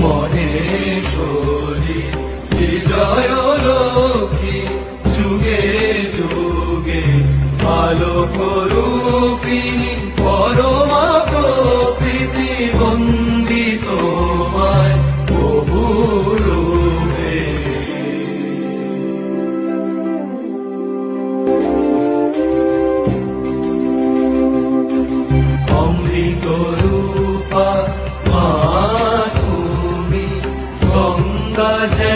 মহেশ্বরী বিজয় লক্ষ্মী যুগে যুগে আলোক রূপিণী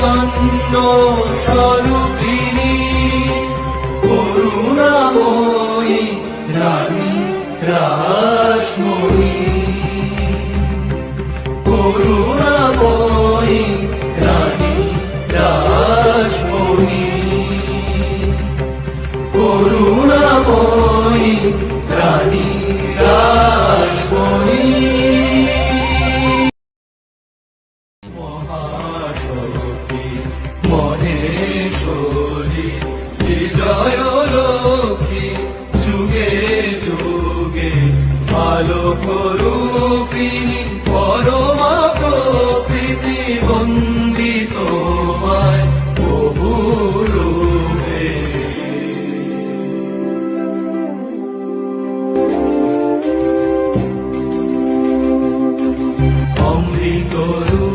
চৈতন্য স্বরূপিণী যুগে যুগে আলোক রূপিণী পরমা প্রকৃতি বন্দিত অমৃত রূপা